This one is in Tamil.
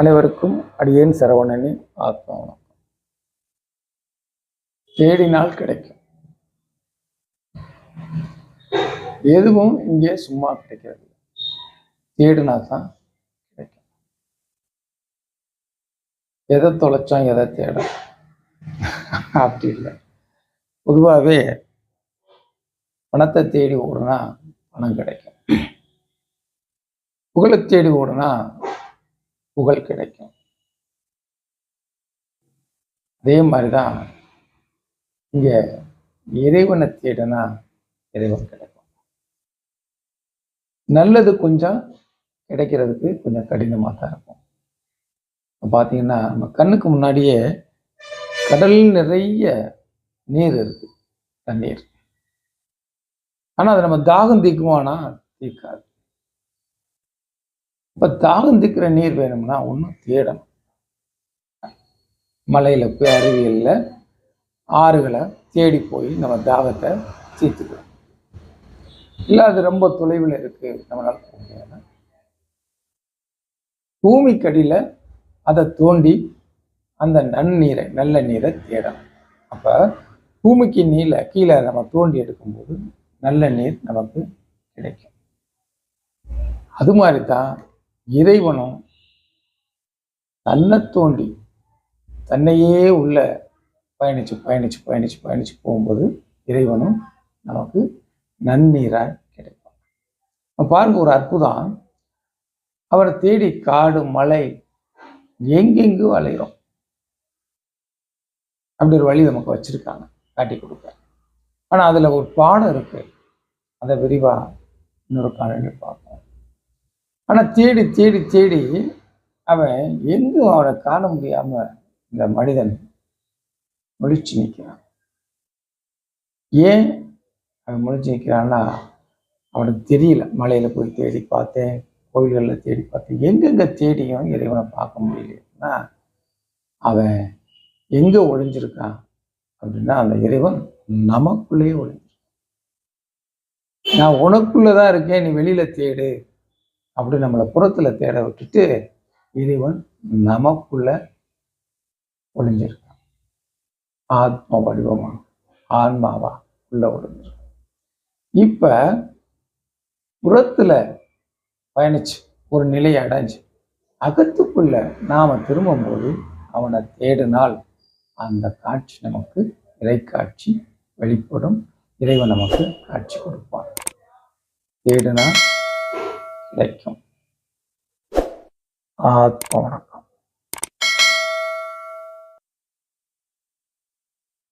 அனைவருக்கும் அடியேன் சரவணனின் ஆத்மா வணக்கம். தேடினால் கிடைக்கும். எதுவும் இங்கே சும்மா கிடைக்கிறது தேடினா தான் கிடைக்கும். எதை தொலைச்சோம் எதை தேட அப்படி இல்லை. பொதுவாகவே பணத்தை தேடி ஓடுனா பணம் கிடைக்கும். புகழை தேடி ஓடுனா புகழ் கிடைக்கும். அதே மாதிரிதான் இங்க இறைவனை தேடினா இறைவன் கிடைக்கும். நல்லது கொஞ்சம் கிடைக்கிறதுக்கு கொஞ்சம் கடினமாக தான் இருக்கும் பார்த்தீங்கன்னா நம்ம கண்ணுக்கு முன்னாடியே கடல் நிறைய நீர் இருக்கு தண்ணீர். ஆனால் அதை நம்ம தாகம் தீக்குமானா தீக்காது இப்போ தாகந்திக்கிற நீர் வேணும்னா ஒன்றும் தேடணும். மலையில் போய் அருவிகளில் ஆறுகளை தேடி போய் நம்ம தாகத்தை தீர்த்துக்கலாம் இல்லை அது ரொம்ப தொலைவில் இருக்குது நம்மளால் போக முடியாது பூமிக்கடியில் அதை தோண்டி அந்த நன்னீரை நல்ல நீரை தேடணும். அப்போ பூமிக்கு நீல கீழே நம்ம தோண்டி எடுக்கும்போது நல்ல நீர் நமக்கு கிடைக்கும். அது மாதிரி தான் இறைவனும் தன்னை தோண்டி தன்னையே உள்ள பயணிச்சு பயணிச்சு பயணிச்சு பயணிச்சு போகும்போது இறைவனும் நமக்கு நன்னீராக கிடைக்கும் பாருங்க ஒரு அற்புதம். அவரை தேடி காடு மலை எங்கெங்கு வளையிறோம் அப்படி ஒரு வழி நமக்கு வச்சிருக்காங்க காட்டி கொடுக்க. ஆனா அதுல ஒரு பாடம் இருக்கு. அதை விரிவா இன்னொரு காலையில் பார்ப்போம். ஆனா தேடி தேடி தேடி அவன் எங்கும் அவனை காண முடியாம இந்த மனிதன் முழிச்சு நிற்கிறான் ஏன் அவன் முழிச்சு நிற்கிறான்னா அவனுக்கு தெரியல. மலையில போய் தேடி பார்த்தேன் கோயில்களில் தேடி பார்த்தேன். எங்கெங்க தேடியும் இறைவனை பார்க்க முடியலன்னா அவன் எங்க ஒளிஞ்சிருக்கான் அப்படின்னா அந்த இறைவன் நமக்குள்ளேயே ஒழிஞ்சிருக்கான் நான் உனக்குள்ளதான் இருக்கேன் நீ வெளியில தேடு. அப்படி நம்மளை புறத்துல தேட விட்டுட்டு இறைவன் நமக்குள்ள ஒளிஞ்சிருக்கான். ஆத்ம வடிவமா? ஆன்மாவா? உள்ள ஒளிஞ்சிருக்கான். இப்ப புறத்துல பயணிச்சு ஒரு நிலையை அடைஞ்சு அகத்துக்குள்ள நாம திரும்பும்போது அவனை தேடினால் அந்த காட்சி நமக்கு இறைக்காட்சி வெளிப்படும். இறைவன் நமக்கு காட்சி கொடுப்பான். தேடினா கிடைக்கும் ஆத்ம வணக்கம்